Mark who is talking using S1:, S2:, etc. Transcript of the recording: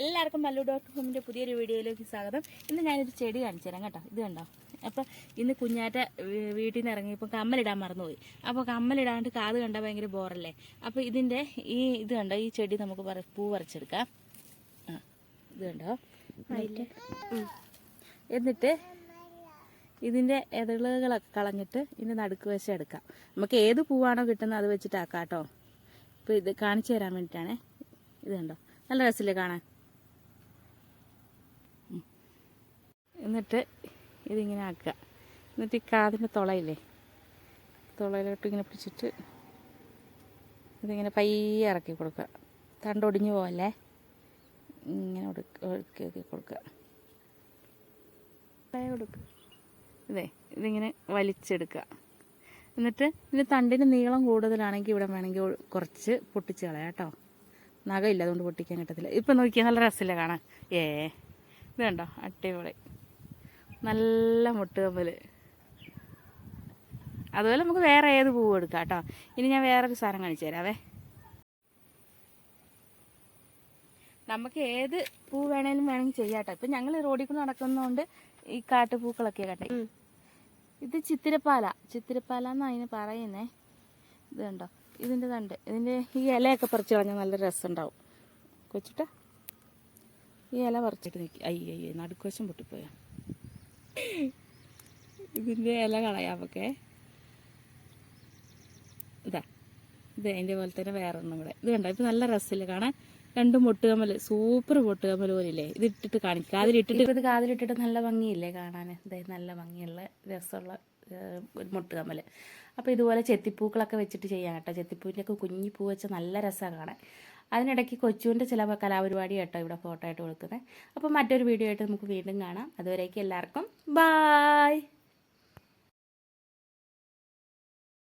S1: എല്ലാവർക്കും മല്ലു ഡോട്ട് കോമിന്റെ പുതിയൊരു വീഡിയോയിലേക്ക് സ്വാഗതം. ഇന്ന് ഞാനൊരു ചെടി കാണിച്ചു തരാം കേട്ടോ. ഇത് കണ്ടോ? അപ്പം ഇന്ന് കുഞ്ഞാറ്റ വീട്ടിൽ നിന്ന് ഇറങ്ങിയപ്പോൾ കമ്മലിടാൻ മറന്നുപോയി. അപ്പോൾ കമ്മലിടാണ്ട് കാത് കണ്ടാൽ ഭയങ്കര ബോറല്ലേ? അപ്പോൾ ഇതിന്റെ ഈ ഇത് കണ്ടോ? ഈ ചെടി നമുക്ക് പറ പൂ പറിച്ചെടുക്കാം. ആ ഇത് കണ്ടോ. എന്നിട്ട് ഇതിന്റെ ഇതളുകളൊക്കെ കളഞ്ഞിട്ട് ഇതിന്റെ നടുക്ക് വശം എടുക്കാം. നമുക്ക് ഏത് പൂവാണോ കിട്ടുന്നത് അത് വെച്ചിട്ടാക്കാം കേട്ടോ. ഇപ്പോൾ ഇത് കാണിച്ചു തരാൻ വേണ്ടിയിട്ടാണേ. ഇത് കണ്ടോ? നല്ല രസമില്ലേ കാണാൻ? എന്നിട്ട് ഇതിങ്ങനെ ആക്കുക. എന്നിട്ട് ഈ കാതിന്റെ തുളയില്ലേ തുളയിലോട്ട് ഇങ്ങനെ പിടിച്ചിട്ട് ഇതിങ്ങനെ പയ്യെ ഇറക്കി കൊടുക്കുക. തണ്ടൊടിഞ്ഞു പോവല്ലേ? ഇങ്ങനെ ഒടുക്ക ഒടുക്കി കൊടുക്കുക കൊടുക്കുക. ഇതേ ഇതിങ്ങനെ വലിച്ചെടുക്കുക. എന്നിട്ട് ഇതിന് തണ്ടിന് നീളം കൂടുതലാണെങ്കിൽ ഇവിടെ വേണമെങ്കിൽ കുറച്ച് പൊട്ടിച്ച് കളയാം കേട്ടോ. നഖമില്ല അതുകൊണ്ട് പൊട്ടിക്കാൻ കിട്ടത്തില്ല. ഇപ്പം നോക്കിയാൽ നല്ല രസമില്ല കാണാൻ? ഏ ഇത് കണ്ടോ? അടിപൊളി. നല്ല മുട്ടുകമ്പൽ അതുപോലെ നമുക്ക് വേറെ ഏത് പൂവ് എടുക്കാം കേട്ടോ. ഇനി ഞാൻ വേറൊരു സാധനം കാണിച്ചു തരാവേ. നമുക്ക് ഏത് പൂ വേണേലും വേണമെങ്കിൽ ചെയ്യാം കേട്ടോ. ഇപ്പം ഞങ്ങൾ റോഡിൽ കൂടെ നടക്കുന്നതുകൊണ്ട് ഈ കാട്ടുപൂക്കളൊക്കെ കേട്ടെ ഇത് ചിത്തിരപ്പാല. ചിത്തിരപ്പാല എന്നാ അതിന് പറയുന്നേ? ഇത് കണ്ടോ? ഇതിന്റെ തണ്ട്. ഇതിന്റെ ഈ ഇലയൊക്കെ പറിച്ച് കളഞ്ഞാൽ നല്ല രസമുണ്ടാവും കൊച്ചിട്ട? ഈ ഇല പറിച്ചിട്ട് നിൽക്കി അയ്യോ അയ്യോ നടുക്കുവശം പൊട്ടിപ്പോയ. ഇതിന്റെ ഇല കളയാമൊക്കെ ഇതാ. ഇത് അതിന്റെ പോലെ തന്നെ വേറെ ഒന്നും കൂടെ. ഇത് കണ്ടോ? ഇപ്പം നല്ല രസമില്ല കാണാൻ? രണ്ട് പൊട്ടുകമ്മൽ സൂപ്പർ പൊട്ടുകമ്മൽ പോലില്ലേ ഇത് ഇട്ടിട്ട് കാണിക്കും. കാതിലിട്ടിട്ട് ഇത് കാതിലിട്ടിട്ട് നല്ല ഭംഗിയില്ലേ കാണാൻ ഇതേ നല്ല ഭംഗിയുള്ള രസമുള്ള മുട്ടുകമ്മൽ അപ്പോൾ ഇതുപോലെ ചെത്തിപ്പൂക്കളൊക്കെ വെച്ചിട്ട് ചെയ്യാം കേട്ടോ. ചെത്തിപ്പൂവിന്റെയൊക്കെ കുഞ്ഞിപ്പൂ പൂ വെച്ച് നല്ല രസമാണ് കാണാൻ. അതിനിടയ്ക്ക് കൊച്ചുവിന്റെ ചില കലാപരിപാടി കേട്ടോ ഇവിടെ ഫോട്ടോ ആയിട്ട് കൊടുക്കുന്നത്. അപ്പോൾ മറ്റൊരു വീഡിയോ ആയിട്ട് നമുക്ക് വീണ്ടും കാണാം. അതുവരേക്കും എല്ലാവർക്കും ബായ്